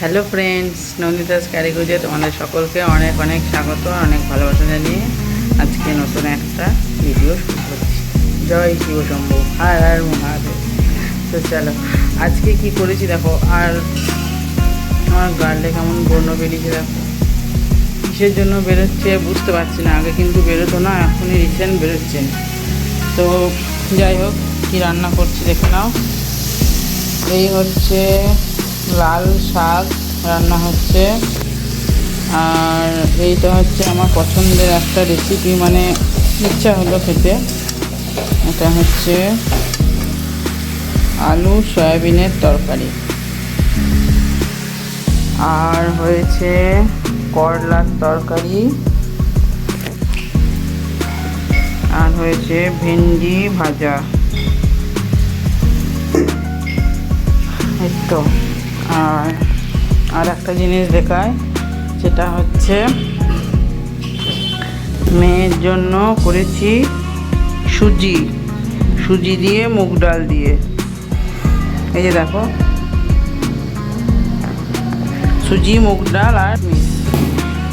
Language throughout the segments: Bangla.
হ্যালো ফ্রেন্ডস নন্দিতাস কারিগজে তোমাদের সকলকে অনেক অনেক স্বাগত অনেক ভালোবাসা জানিয়ে আজকে নতুন একটা ভিডিও শুরু করছি। জয় শিব শম্ভু আর আর মহাদেব। তো চলো, আজকে কি করেছি দেখো, আর আমার গার্লে কেমন বর্ণ বেরিয়েছে দেখো। কিসের জন্য বেরোচ্ছে বুঝতে পারছি না, আগে কিন্তু বেরোতো না, এখনই রিসেন্ট বেরোচ্ছে। তো যাই হোক, কী রান্না করছি দেখে নাও। এই হচ্ছে লাল শাক রান্না হচ্ছে। আর এইটা হচ্ছে আমার পছন্দের একটা রেসিপি মানে ইচ্ছা হলো খেতে। এটা হচ্ছে আলু সয়াবিনের তরকারি। আর হয়েছে করলার তরকারি। আর হয়েছে ভেন্ডি ভাজা। তো। আর আর একটা জিনিস দেখায় সেটা হচ্ছে মেয়ের জন্য করেছি সুজি সুজি দিয়ে মুগ ডাল দিয়ে। এই যে দেখো। সুজি, মুগ ডাল আর মিক্স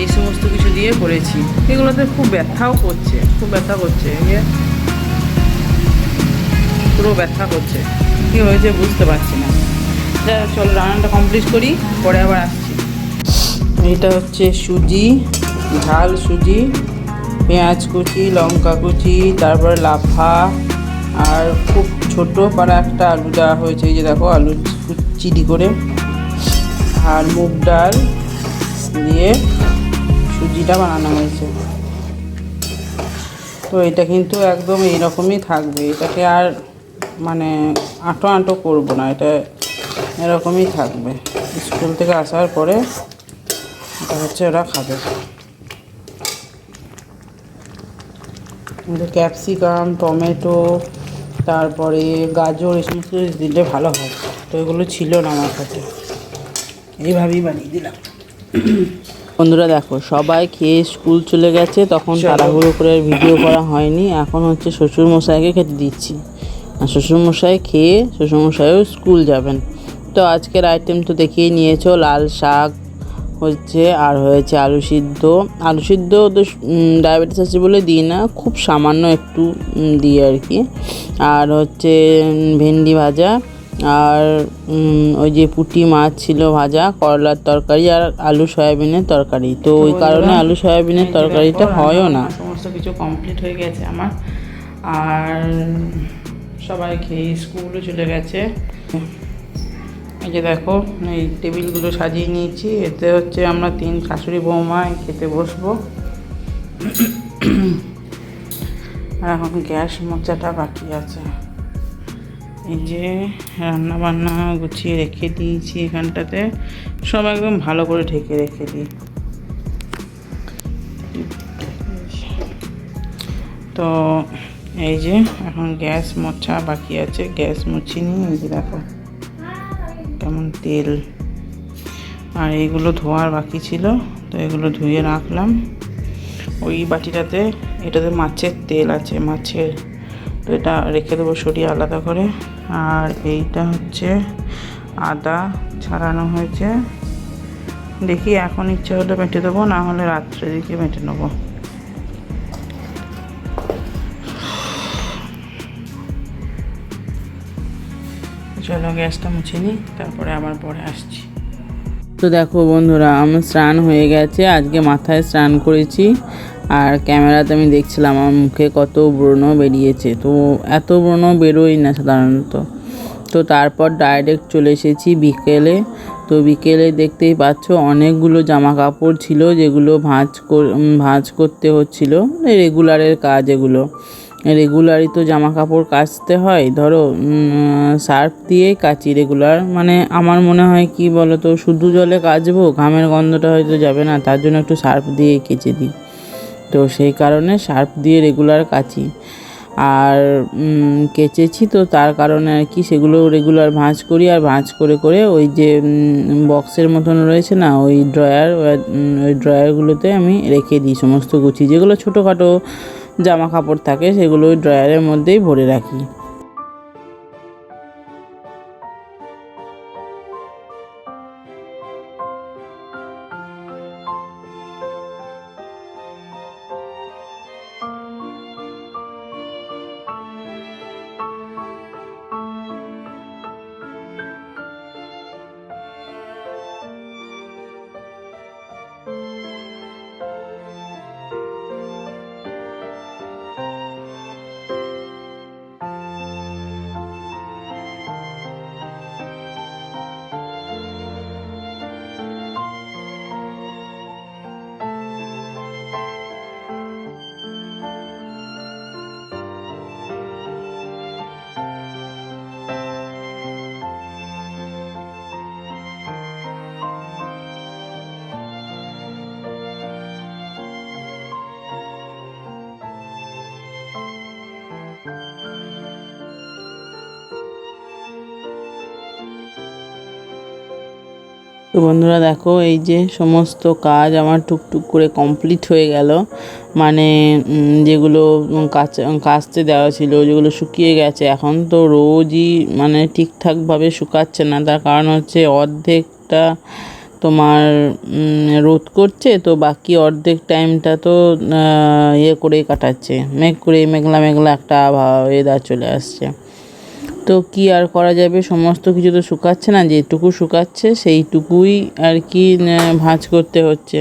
এই সমস্ত কিছু দিয়ে করেছি। এগুলোতে খুব ব্যথাও করছে, খুব ব্যথা করছে পুরো ব্যথা করছে। কী হয়েছে বুঝতে পারছি না। যা চলো রান্নাটা কমপ্লিট করি, পরে আবার আসছি। এটা হচ্ছে সুজি, ঝাল সুজি, পেঁয়াজ কুচি, লঙ্কা কুচি, তারপরে লাফা, আর খুব ছোট পাড়া একটা আলু দেওয়া হয়েছে, এই যে দেখো, আলু চিড়ি করে। আর মুগ ডাল দিয়ে সুজিটা বানানো হয়েছে। তো এটা কিন্তু একদম এইরকমই থাকবে, এটাকে আর মানে আঁটো আঁটো করব না, এটা এরকমই থাকবে। স্কুল থেকে আসার পরে এটা হচ্ছে ওরা খাবে। ক্যাপসিকাম টমেটো তারপরে গাজর এই সমস্ত দিলে ভালো হয়। তো এগুলো ছিল না আমার কাছে। এইভাবেই বানিয়ে দিলাম। বন্ধুরা দেখো সবাই খেয়ে স্কুল চলে গেছে তখন তাড়াহুড়ো করে ভিডিও করা হয়নি। এখন হচ্ছে শ্বশুরমশাইকে খেতে দিচ্ছি। আর শ্বশুরমশাই খেয়ে শ্বশুরমশাইও স্কুল যাবেন। তো আজকের আইটেম তো দেখিয়ে নিয়েছো লাল শাক হচ্ছে আর হয়েছে আলু সিদ্ধ। আলু সিদ্ধ তো ডায়াবেটিস আছে বলে দিই না খুব সামান্য একটু দিই আর কি। আর হচ্ছে ভেন্ডি ভাজা আর ওই যে পুঁটি মাছ ছিল ভাজা করলার তরকারি আর আলু সয়াবিনের তরকারি। তো ওই কারণে আলু সয়াবিনের তরকারিটা হয়ও না। সমস্ত কিছু কমপ্লিট হয়ে গেছে আমার। আর সবাই খেয়ে স্কুলও চলে গেছে। এই যে দেখো, এই টেবিলগুলো সাজিয়ে নিয়েছি। এতে হচ্ছে আমরা তিন শাশুড়ি বৌমায় খেতে বসবো। আর এখন গ্যাস মোচাটা বাকি আছে। এই যে রান্না বান্না গুছিয়ে রেখে দিয়েছি এখানটাতে। সব একদম ভালো করে ঢেকে রেখে দিই। তো এই যে এখন গ্যাস মোছা বাকি আছে, গ্যাস মুছি নিয়ে এই যে দেখো। কেমন তেল। আর এইগুলো ধোয়ার বাকি ছিল, তো এগুলো ধুয়ে রাখলাম। ওই বাটিটাতে, এটাতে মাছের তেল আছে, মাছের। তো এটা রেখে দেবো সরিয়ে আলাদা করে। আর এইটা হচ্ছে আদা ছাড়ানো হয়েছে। দেখি, এখন ইচ্ছে হলে মেটে দেবো, না হলে রাত্রে দিকে মেটে নেব। চলো গ্যাসটা মুছে নিই, তারপরে আবার পরে আসছি। তো দেখো বন্ধুরা আমার স্নান হয়ে গেছে, আজকে মাথায় স্নান করেছি, আর ক্যামেরাতে আমি দেখছিলাম আমার মুখে কত ব্রণ বেরিয়েছে। তো এত ব্রণ বেরোই না সাধারণত। তো তারপর ডাইরেক্ট চলে এসেছি বিকেলে। তো বিকেলে দেখতেই পাচ্ছ, অনেকগুলো জামা কাপড় ছিল, যেগুলো ভাঁজ ভাঁজ করতে হচ্ছিল রেগুলারের কাজ এগুলো। রেগুলারই তো জামা কাপড় কাচতে হয়। ধরো সার্ফ দিয়েই কাচি রেগুলার মানে আমার মনে হয় কি বলো তো শুধু জলে কাচবো, ঘামের গন্ধটা হয়তো যাবে না। তার জন্য একটু সার্ফ দিয়ে কেচে দিই। তো সেই কারণে সার্ফ দিয়ে রেগুলার কাচি। আর কেচেছি তো তার কারণে আর কি, সেগুলো রেগুলার ভাঁজ করি আর ভাঁজ করে করে ওই যে বক্সের মতন রয়েছে না, ওই ড্রয়ার, ওই ড্রয়ারগুলোতে আমি রেখে দিই। সমস্ত গুছি যেগুলো ছোটোখাটো জামা কাপড় থাকে সেগুলো ওই ড্রয়ারের মধ্যেই ভরে রাখি। তো বন্ধুরা দেখো, এই যে সমস্ত কাজ আমার টুকটুক করে কমপ্লিট হয়ে গেল। মানে যেগুলো কাচ- কাচতে দেওয়া ছিল, যেগুলো শুকিয়ে গেছে, এখন তো রোজই মানে ঠিকঠাকভাবে শুকাচ্ছে না। তার কারণ হচ্ছে অর্ধেকটা তোমার রোদ করছে, তো বাকি অর্ধেক টাইমটা তো ইয়ে করেই কাটাচ্ছে। মেঘ করে মেঘলা মেঘলা একটা আবহাওয়া ওয়েদার চলে আসছে। তো কি আর করা যাবে? সমস্ত কিছু তো শুকাচ্ছে না, যেটুকু শুকাচ্ছে সেইটুকুই আর কি ভাঁজ করতে হচ্ছে।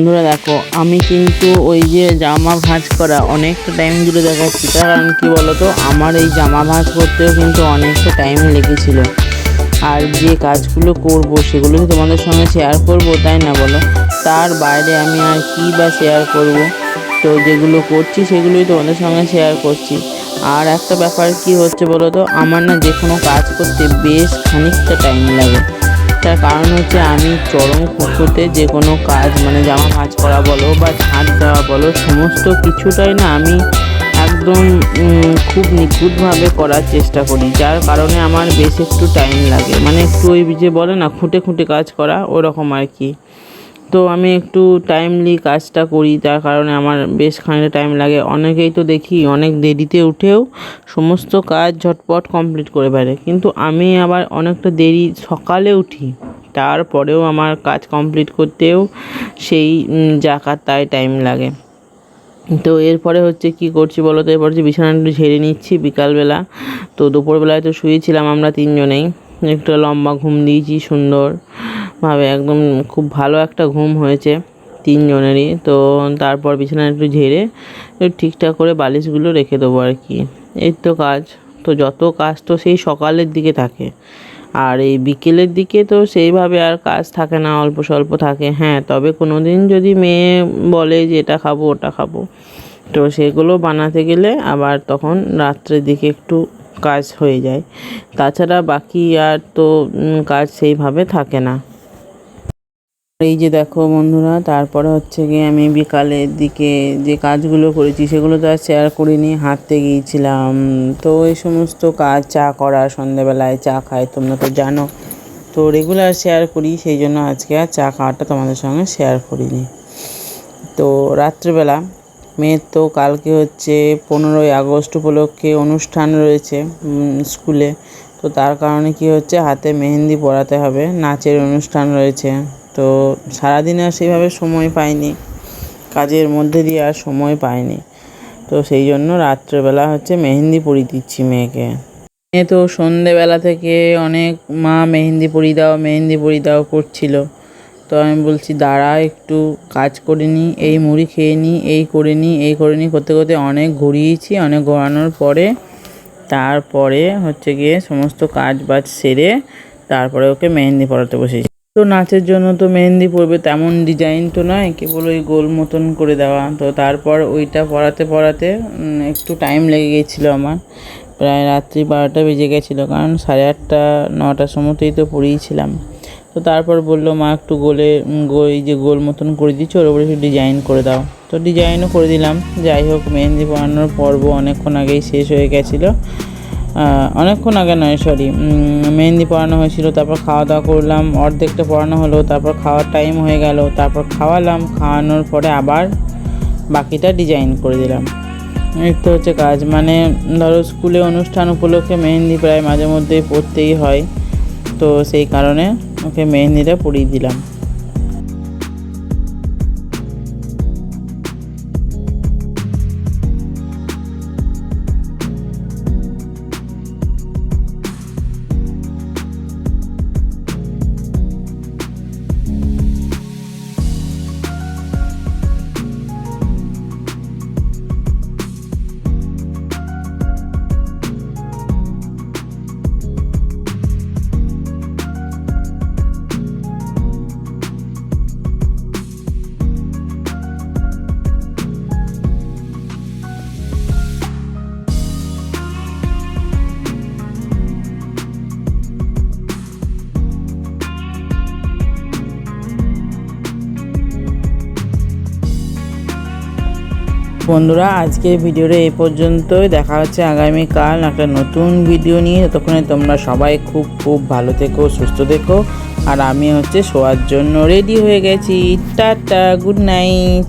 বন্ধুরা দেখো, আমি কিন্তু ওই যে জামা ভাঁজ করা অনেকটা টাইম জুড়ে দেখাচ্ছি। কারণ কি বলতো, আমার এই জামা ভাঁজ করতেও কিন্তু অনেকটা টাইম লেগেছিল। আর যে কাজগুলো করব, সেগুলো তোমাদের সঙ্গে শেয়ার করব, তাই না বলো? তার বাইরে আমি আর কি বা শেয়ার করব? তো যেগুলো করছি, সেগুলোই তোমাদের সঙ্গে শেয়ার করছি। আর একটা ব্যাপার কি হচ্ছে বলো তো আমার না যে কোনো কাজ করতে বেশ খানিকটা টাইম লাগে। তার কারণ হচ্ছে আমি চরম খুঁতখুঁতে যে কোনো কাজ মানে জামা ভাঁজ করা বলো বা ঝাঁট দেওয়া বলো, সমস্ত কিছুটাই না আমি একদম খুব নিখুঁতভাবে করার চেষ্টা করি। যার কারণে আমার বেশ একটু টাইম লাগে। মানে একটু ওই যে বলে না, খুঁটে খুঁটে কাজ করা, ওরকম আর কি। তো আমি একটু টাইমলি কাজটা করি তার কারণে আমার বেশ খানিকটা টাইম লাগে। অনেকেই তো দেখি অনেক দেরিতে উঠেও সমস্ত কাজ ঝটপট কমপ্লিট করে পারে কিন্তু আমি আবার অনেকটা দেরি সকালে উঠি তারপরেও আমার কাজ কমপ্লিট করতেও সেই উম, জাকাত তাই টাইম লাগে। তো এরপরে হচ্ছে কি করছি বলো তো এরপর হচ্ছে বিছানাটা ঝেড়ে নিচ্ছি বিকালবেলা। তো দুপুরবেলায় তো শুয়েছিলাম আমরা তিনজনেই। একটা লম্বা ঘুম দিয়েছি, সুন্দরভাবে একদম খুব ভালো একটা ঘুম হয়েছে তিনজনেরই। তো তারপর বিছানা একটু ঝেড়ে ঠিকঠাক করে বালিশগুলো রেখে দেবো আর কি। এই তো কাজ, তো যত কাজ তো সেই সকালের দিকে থাকে। আর এই বিকেলের দিকে তো সেইভাবে আর কাজ থাকে না, অল্প স্বল্প থাকে। হ্যাঁ তবে কোনো দিন যদি মেয়ে বলে যে এটা খাব, ওটা খাব। তো সেগুলো বানাতে গেলে আবার তখন রাত্রের দিকে একটু কাজ হয়ে যায়। তাছাড়া বাকি আর তো কাজ সেইভাবে থাকে না। এই যে দেখো বন্ধুরা, তারপরে হচ্ছে গিয়ে আমি বিকালের দিকে যে কাজগুলো করেছি, সেগুলো তো আর শেয়ার করিনি, হাঁটতে গিয়েছিলাম। তো এই সমস্ত কাজ, চা করা, সন্ধেবেলায় চা খাই, তোমরা তো জানো। তো রেগুলার শেয়ার করি, সেই জন্য আজকে আর চা খাওয়াটা তোমাদের সঙ্গে শেয়ার করিনি। তো রাত্রেবেলা মেয়ের তো কালকে হচ্ছে পনেরোই আগস্ট উপলক্ষে অনুষ্ঠান রয়েছে স্কুলে। তো তার কারণে কি হচ্ছে, হাতে মেহেন্দি পরাতে হবে, নাচের অনুষ্ঠান রয়েছে। তো সারাদিন আর সেইভাবে সময় পাইনি, কাজের মধ্যে দিয়ে আর সময় পাইনি। তো সেই জন্য রাত্রেবেলা হচ্ছে মেহেন্দি পরিয়ে দিচ্ছি মেয়েকে। মেয়ে তো সন্ধেবেলা থেকে অনেক, মা, মেহেন্দি পরিয়ে দাও, মেহেন্দি পরিয়ে দাও করছিল। তো আমি বলছি, দাঁড়া, একটু কাজ করে নিই এই মুড়ি খেয়ে নিই এই করে নিই এই করে নিই করতে করতে অনেক ঘুরিয়েছি, অনেক ঘোরানোর পরে তারপরে হচ্ছে গিয়ে সমস্ত কাজ বাজ সেরে তারপরে ওকে মেহেন্দি পরাতে বসেছি। তো নাচের জন্য তো মেহেন্দি পরবে, তেমন ডিজাইন তো নয়, কেবল ওই গোল মতন করে দেওয়া। তো তারপর ওইটা পরাতে পরাতে একটু টাইম লেগে গিয়েছিল আমার। প্রায় রাত্রি বারোটা বেজে গেছিল, কারণ সাড়ে আটটা, নটার সময়তেই তো পড়িয়েছিলাম তো তারপর বলল মা একটু গোলে উম, গো- এই যে গোল মতন করে দিচ্ছ ওর উপরে একটু ডিজাইন করে দাও। তো ডিজাইনও করে দিলাম। যাই হোক মেহেন্দি পরানোর পর্ব অনেকক্ষণ আগেই শেষ হয়ে গেছিল। অনেকক্ষণ আগে নয় সরি মেহেন্দি পরানো হয়েছিল তারপর খাওয়া দাওয়া করলাম অর্ধেকটা পরানো হলো তারপর খাওয়ার টাইম হয়ে গেল তারপর খাওয়ালাম খাওয়ানোর পরে আবার বাকিটা ডিজাইন করে দিলাম। তো হচ্ছে কাজ মানে ধরো স্কুলে অনুষ্ঠান উপলক্ষে মেহেন্দি প্রায় মাঝে মধ্যেই পড়তেই হয় তো সেই কারণে ওকে মেহেন্দিটা পরিয়ে দিলাম। বন্ধুরা আজকের ভিডিওটা এ পর্যন্তই। দেখা হচ্ছে আগামীকাল একটা নতুন ভিডিও নিয়ে। ততক্ষণে তোমরা সবাই খুব খুব ভালো থেকো, সুস্থ থেকো। আর আমি হচ্ছে শোয়ার জন্য রেডি হয়ে গেছি। Tata good night